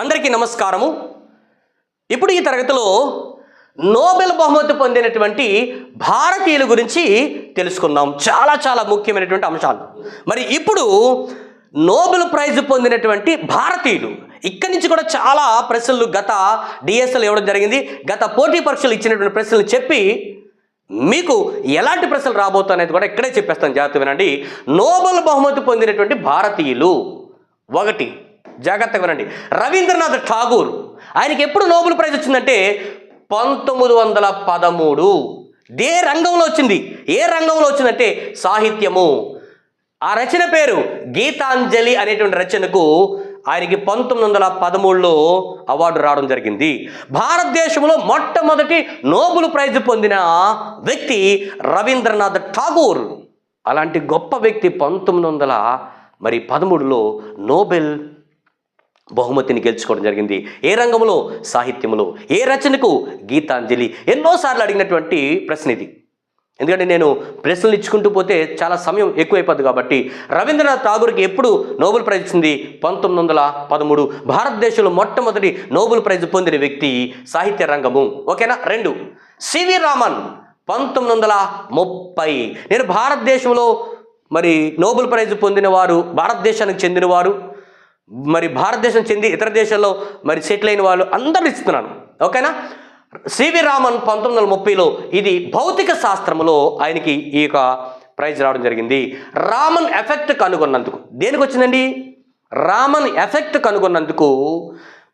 అందరికీ నమస్కారము. ఇప్పుడు ఈ తరగతిలో నోబెల్ బహుమతి పొందినటువంటి భారతీయుల గురించి తెలుసుకుందాం. చాలా చాలా ముఖ్యమైనటువంటి అంశాలు. మరి ఇప్పుడు నోబెల్ ప్రైజ్ పొందినటువంటి భారతీయులు ఇక్కడి నుంచి కూడా చాలా ప్రశ్నలు గత డిఎస్ఎల్ ఇవ్వడం జరిగింది. గత పోటీ పరీక్షలు ఇచ్చినటువంటి ప్రశ్నలు చెప్పి మీకు ఎలాంటి ప్రశ్నలు రాబోతా అనేది కూడా ఇక్కడే చెప్పేస్తాను. జాగ్రత్త వినండి. నోబెల్ బహుమతి పొందినటువంటి భారతీయులు ఒకటి జాగ్రత్తగా వినండి. రవీంద్రనాథ్ ఠాగూర్ ఆయనకి ఎప్పుడు నోబెల్ ప్రైజ్ వచ్చిందంటే పంతొమ్మిది వందల పదమూడు. ఏ రంగంలో వచ్చింది. ఏ రంగంలో వచ్చిందంటే సాహిత్యము. ఆ రచన పేరు గీతాంజలి అనేటువంటి రచనకు ఆయనకి పంతొమ్మిది వందల పదమూడులో అవార్డు రావడం జరిగింది. భారతదేశంలో మొట్టమొదటి నోబెల్ ప్రైజ్ పొందిన వ్యక్తి రవీంద్రనాథ్ ఠాగూర్. అలాంటి గొప్ప వ్యక్తి పంతొమ్మిది వందల మరి పదమూడులో నోబెల్ బహుమతిని గెలుచుకోవడం జరిగింది. ఏ రంగంలో సాహిత్యంలో ఏ రచనకు? గీతాంజలి. ఎన్నోసార్లు అడిగినటువంటి ప్రశ్న ఇది ఎందుకంటే నేను ప్రశ్నలు ఇచ్చుకుంటూ పోతే చాలా సమయం ఎక్కువైపోద్ది కాబట్టి రవీంద్రనాథ్ ఠాగూర్కి ఎప్పుడు నోబెల్ ప్రైజ్ ఇచ్చింది పంతొమ్మిది వందల పదమూడు. భారతదేశంలో మొట్టమొదటి నోబెల్ ప్రైజ్ పొందిన వ్యక్తి సాహిత్య రంగము. ఓకేనా? రెండు. C V Raman. పంతొమ్మిది వందల ముప్పై. నేను భారతదేశంలో మరి నోబెల్ ప్రైజ్ పొందిన వారు భారతదేశానికి చెందినవారు మరి భారతదేశం చెంది ఇతర దేశాల్లో మరి సెటిల్ అయిన వాళ్ళు అందరూ ఇస్తున్నాను. ఓకేనా? సివి రామన్ పంతొమ్మిది వందల ముప్పైలో ఇది భౌతిక శాస్త్రములో ఆయనకి ఈ యొక్క ప్రైజ్ రావడం జరిగింది. రామన్ ఎఫెక్ట్ కనుగొన్నందుకు. దేనికి వచ్చిందండి? రామన్ ఎఫెక్ట్ కనుగొన్నందుకు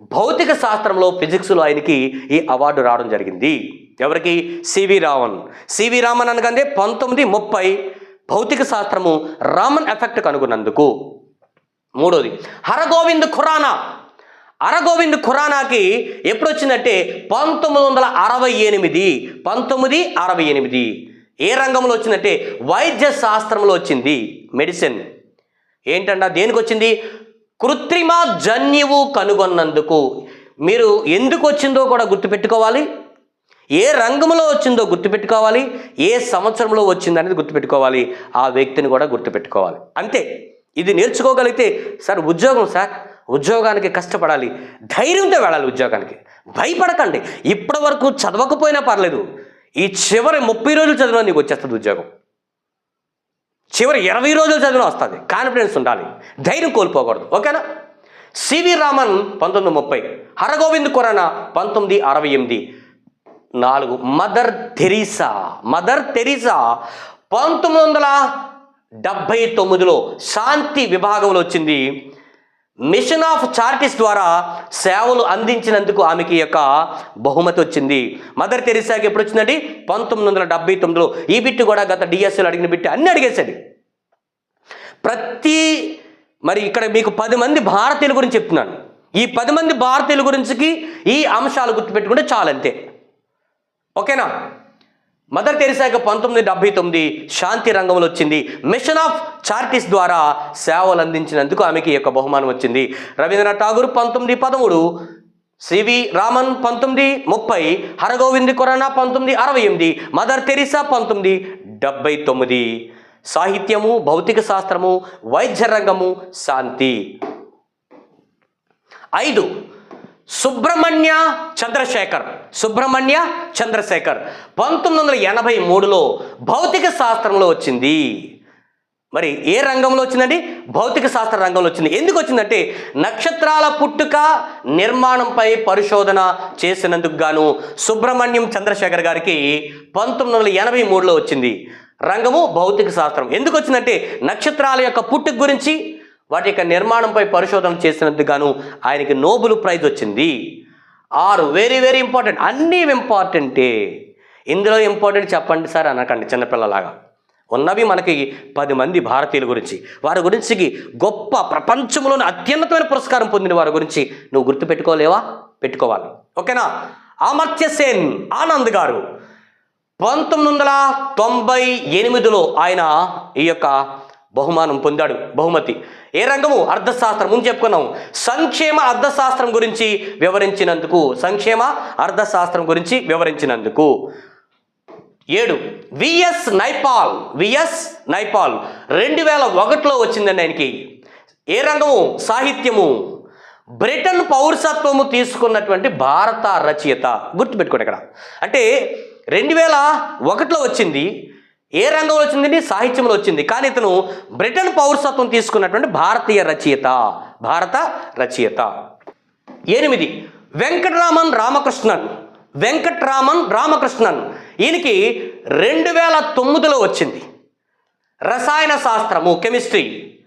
భౌతిక శాస్త్రంలో ఫిజిక్స్లో ఆయనకి ఈ అవార్డు రావడం జరిగింది. ఎవరికి? సివి రామన్. సివి రామన్ అనగానే పంతొమ్మిది ముప్పై భౌతిక శాస్త్రము రామన్ ఎఫెక్ట్ కనుగొన్నందుకు. మూడోది హరగోవింద్ ఖురానా. అరగోవింద్ ఖురానాకి ఎప్పుడు వచ్చిందంటే పంతొమ్మిది వందల అరవై ఎనిమిది పంతొమ్మిది అరవై ఎనిమిది. ఏ రంగంలో వచ్చిందంటే వైద్య శాస్త్రంలో వచ్చింది మెడిసిన్. ఏంటంట దేనికి వచ్చింది కృత్రిమ జన్యువు కనుగొన్నందుకు. మీరు ఎందుకు వచ్చిందో కూడా గుర్తుపెట్టుకోవాలి. ఏ రంగంలో వచ్చిందో గుర్తుపెట్టుకోవాలి. ఏ సంవత్సరంలో వచ్చిందనేది గుర్తుపెట్టుకోవాలి. ఆ వ్యక్తిని కూడా గుర్తుపెట్టుకోవాలి. అంతే. ఇది నేర్చుకోగలిగితే సార్ ఉద్యోగం సార్ ఉద్యోగానికి కష్టపడాలి ధైర్యంతో వెళ్ళాలి ఉద్యోగానికి. భయపడకండి ఇప్పటి వరకు చదవకపోయినా పర్లేదు ఈ చివరి ముప్పై రోజులు చదివినా నీకు వచ్చేస్తుంది ఉద్యోగం. చివరి ఇరవై రోజులు చదివిన వస్తుంది కాన్ఫిడెన్స్ ఉండాలి ధైర్యం కోల్పోకూడదు ఓకేనా? సివి రామన్ పంతొమ్మిది ముప్పై హరగోవింద్ కొరణ పంతొమ్మిది అరవై ఎనిమిది నాలుగు మదర్ తెరీసా మదర్ తెరీసా పంతొమ్మిది వందల డెబ్భై తొమ్మిదిలో శాంతి విభాగంలో వచ్చింది. మిషన్ ఆఫ్ చార్టిస్ ద్వారా సేవలు అందించినందుకు ఆమెకి యొక్క బహుమతి వచ్చింది. మదర్ తెరిసాకి ఎప్పుడు వచ్చిందండి? పంతొమ్మిది వందల డెబ్బై తొమ్మిదిలో. ఈ బిట్టు కూడా గత డిఎస్ఎల్ అడిగిన బిట్టు అన్ని అడిగేశాడు. ప్రతి మరి ఇక్కడ మీకు పది మంది భారతీయుల గురించి చెప్తున్నాను. ఈ పది మంది భారతీయుల గురించికి ఈ అంశాలు గుర్తుపెట్టుకుంటే చాలంతే. ఓకేనా? మదర్ తెరిసాకి పంతొమ్మిది డెబ్బై తొమ్మిది శాంతి రంగంలో వచ్చింది. మిషన్ ఆఫ్ చార్టిస్ ద్వారా సేవలు అందించినందుకు ఆమెకి ఈ యొక్క బహుమానం వచ్చింది. రవీంద్రనాథ్ ఠాగూర్ పంతొమ్మిది పదమూడు సివి రామన్ పంతొమ్మిది ముప్పై హరగోవింద్ ఖురానా పంతొమ్మిది అరవై ఎనిమిది మదర్ తెరిసా పంతొమ్మిది డెబ్బై తొమ్మిది. సాహిత్యము భౌతిక శాస్త్రము వైద్య రంగము శాంతి. ఐదు సుబ్రహ్మణ్య చంద్రశేఖర్. సుబ్రహ్మణ్య చంద్రశేఖర్ పంతొమ్మిది వందల ఎనభై మూడులో భౌతిక శాస్త్రంలో వచ్చింది. మరి ఏ రంగంలో వచ్చిందండి? భౌతిక శాస్త్ర రంగంలో వచ్చింది. ఎందుకు వచ్చిందంటే నక్షత్రాల పుట్టుక నిర్మాణంపై పరిశోధన చేసినందుకు గాను సుబ్రహ్మణ్యం చంద్రశేఖర్ గారికి పంతొమ్మిది వందల ఎనభై మూడులో వచ్చింది రంగము భౌతిక శాస్త్రం. ఎందుకు వచ్చిందంటే నక్షత్రాల యొక్క పుట్టుక గురించి వాటి యొక్క నిర్మాణంపై పరిశోధన చేసినందుకు గాను ఆయనకి నోబెల్ ప్రైజ్ వచ్చింది. ఆరు వెరీ వెరీ ఇంపార్టెంట్ అన్నీ ఇంపార్టెంటే ఇందులో ఇంపార్టెంట్ చెప్పండి సార్ అనకండి చిన్నపిల్లలాగా. ఉన్నవి మనకి పది మంది భారతీయుల గురించి వారి గురించి గొప్ప ప్రపంచంలోని అత్యున్నతమైన పురస్కారం పొందిన వారి గురించి నువ్వు గుర్తుపెట్టుకోలేవా? పెట్టుకోవాలి. ఓకేనా? అమర్త్య సేన్ ఆనంద్ గారు. పంతొమ్మిది వందల తొంభై ఎనిమిదిలో ఆయన ఈ యొక్క బహుమానం పొందాడు బహుమతి. ఏ రంగము? అర్థశాస్త్రం ముందు చెప్పుకున్నాం. సంక్షేమ అర్థశాస్త్రం గురించి వివరించినందుకు సంక్షేమ అర్థశాస్త్రం గురించి వివరించినందుకు. ఏడు. V S Naipaul. V S Naipaul. రెండు వేల ఒకటిలో వచ్చిందండి ఆయనకి. ఏ రంగము? సాహిత్యము. బ్రిటన్ పౌరసత్వము తీసుకున్నటువంటి భారత రచయిత. గుర్తుపెట్టుకోండి ఇక్కడ. అంటే రెండు వేల ఒకటిలో వచ్చింది. ఏ రంగంలో వచ్చిందండి? సాహిత్యంలో వచ్చింది. కానీ ఇతను బ్రిటన్ పౌరసత్వం తీసుకున్నటువంటి భారతీయ రచయిత. భారత రచయిత. ఎనిమిది. వెంకటరామన్ రామకృష్ణన్. వెంకట్రామన్ రామకృష్ణన్. ఈయనకి రెండు వేల తొమ్మిదిలో వచ్చింది. రసాయన శాస్త్రము కెమిస్ట్రీ.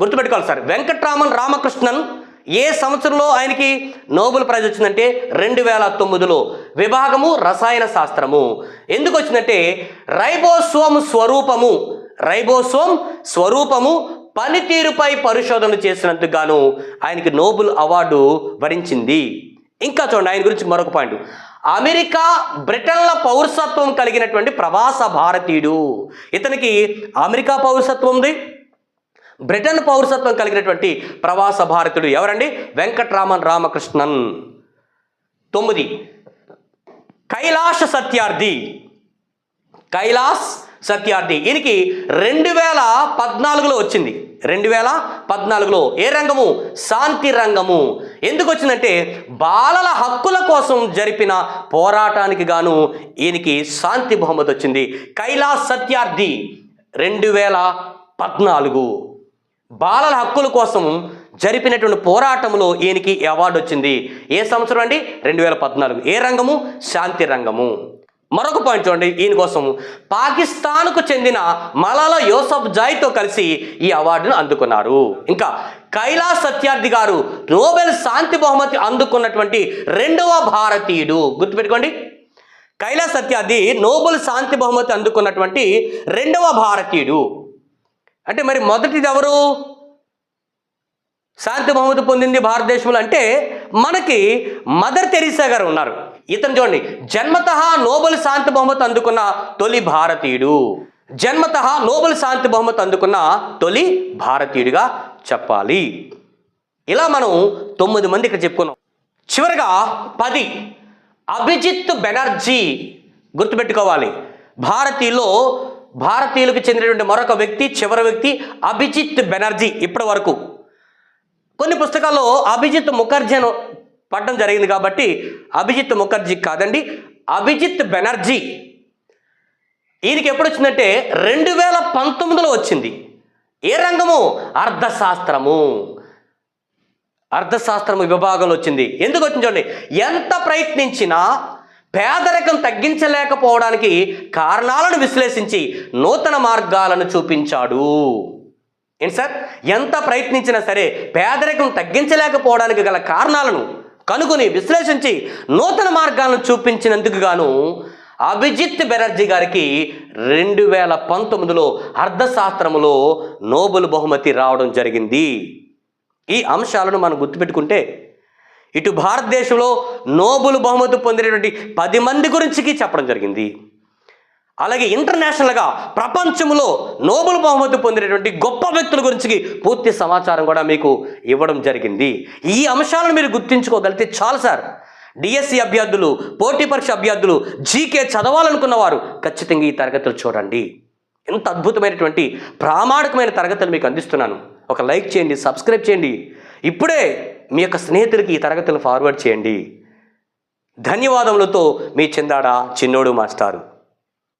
గుర్తుపెట్టుకోవాలి సార్. వెంకట్రామన్ రామకృష్ణన్ ఏ సంవత్సరంలో ఆయనకి నోబెల్ ప్రైజ్ వచ్చిందంటే రెండు వేల తొమ్మిదిలో? విభాగము రసాయన శాస్త్రము. ఎందుకు వచ్చిందంటే రైబోసోమ్ స్వరూపము రైబోసోమ్ స్వరూపము పనితీరుపై పరిశోధన చేసినందుకు గాను ఆయనకి నోబెల్ అవార్డు వరించింది. ఇంకా చూడండి ఆయన గురించి మరొక పాయింట్. అమెరికా బ్రిటన్ల పౌరసత్వం కలిగినటువంటి ప్రవాస భారతీయుడు. ఇతనికి అమెరికా పౌరసత్వం ఉంది బ్రిటన్ పౌరసత్వం కలిగినటువంటి ప్రవాస భారతుడు ఎవరండి? వెంకట్రామన్ రామకృష్ణన్. తొమ్మిది. కైలాష సత్యార్థి. కైలాస్ సత్యార్థి. ఈయనకి రెండు వేల పద్నాలుగులో వచ్చింది. రెండు వేల పద్నాలుగులో ఏ రంగము? శాంతి రంగము. ఎందుకు వచ్చిందంటే బాలల హక్కుల కోసం జరిపిన పోరాటానికి గాను ఈయనకి శాంతి బహుమతి వచ్చింది. కైలాస్ సత్యార్థి. రెండు వేల పద్నాలుగు. బాలల హక్కుల కోసం జరిపినటువంటి పోరాటంలో ఈయనకి ఈ అవార్డు వచ్చింది. ఏ సంవత్సరం అండి? రెండు వేల పద్నాలుగు. ఏ రంగము? శాంతి రంగము. మరొక పాయింట్ చూడండి. ఈయన కోసం పాకిస్తాన్కు చెందిన మలాలా యోసఫ్ జాయ్తో కలిసి ఈ అవార్డును అందుకున్నారు. ఇంకా కైలాస్ సత్యార్థి గారు నోబెల్ శాంతి బహుమతి అందుకున్నటువంటి రెండవ భారతీయుడు. గుర్తుపెట్టుకోండి. కైలాస్ సత్యార్థి నోబెల్ శాంతి బహుమతి అందుకున్నటువంటి రెండవ భారతీయుడు. అంటే మరి మొదటిది ఎవరు శాంతి బహుమతి పొందింది భారతదేశంలో అంటే మనకి మదర్ తెరీసా గారు ఉన్నారు. ఇతను చూడండి జన్మత నోబెల్ శాంతి బహుమతి అందుకున్న తొలి భారతీయుడు. జన్మత నోబెల్ శాంతి బహుమతి అందుకున్న తొలి భారతీయుడిగా చెప్పాలి. ఇలా మనం తొమ్మిది మంది ఇక్కడ చెప్పుకున్నాం. చివరిగా పది అభిజిత్ బెనర్జీ గుర్తుపెట్టుకోవాలి. భారతీయులో భారతీయులకు చెందినటువంటి మరొక వ్యక్తి చివరి వ్యక్తి అభిజిత్ బెనర్జీ ఇప్పటి వరకు. కొన్ని పుస్తకాల్లో అభిజిత్ ముఖర్జీ అని పడడం జరిగింది కాబట్టి అభిజిత్ ముఖర్జీ కాదండి అభిజిత్ బెనర్జీ. ఈయనకి ఎప్పుడు వచ్చిందంటే రెండు వేల పంతొమ్మిదిలో వచ్చింది. ఏ రంగము? అర్థశాస్త్రము అర్థశాస్త్రము విభాగంలో వచ్చింది. ఎందుకు వచ్చింది చూడండి ఎంత ప్రయత్నించినా పేదరికం తగ్గించలేకపోవడానికి కారణాలను విశ్లేషించి నూతన మార్గాలను చూపించాడు. ఏంటి సార్? ఎంత ప్రయత్నించినా సరే పేదరికం తగ్గించలేకపోవడానికి గల కారణాలను కనుగొని విశ్లేషించి నూతన మార్గాలను చూపించినందుకు గాను అభిజిత్ బెనర్జీ గారికి రెండు వేల పంతొమ్మిదిలో అర్థశాస్త్రములో నోబెల్ బహుమతి రావడం జరిగింది. ఈ అంశాలను మనం గుర్తుపెట్టుకుంటే ఇటు భారతదేశంలో నోబుల్ బహుమతి పొందినటువంటి పది మంది గురించి చెప్పడం జరిగింది. అలాగే ఇంటర్నేషనల్గా ప్రపంచంలో నోబెల్ బహుమతి పొందినటువంటి గొప్ప వ్యక్తుల గురించి పూర్తి సమాచారం కూడా మీకు ఇవ్వడం జరిగింది. ఈ అంశాలను మీరు గుర్తించుకోగలిగితే చాలు సార్. డిఎస్సి అభ్యర్థులు పోటీ పరీక్ష అభ్యర్థులు జీకే చదవాలనుకున్న వారు ఖచ్చితంగా ఈ తరగతులు చూడండి. ఎంత అద్భుతమైనటువంటి ప్రామాణికమైన తరగతులు మీకు అందిస్తున్నాను. ఒక లైక్ చేయండి సబ్స్క్రైబ్ చేయండి. ఇప్పుడే మీ యొక్క స్నేహితులకి ఈ తరగతులు ఫార్వర్డ్ చేయండి. ధన్యవాదములతో మీ చెందాడ చిన్నోడు మాస్టారు.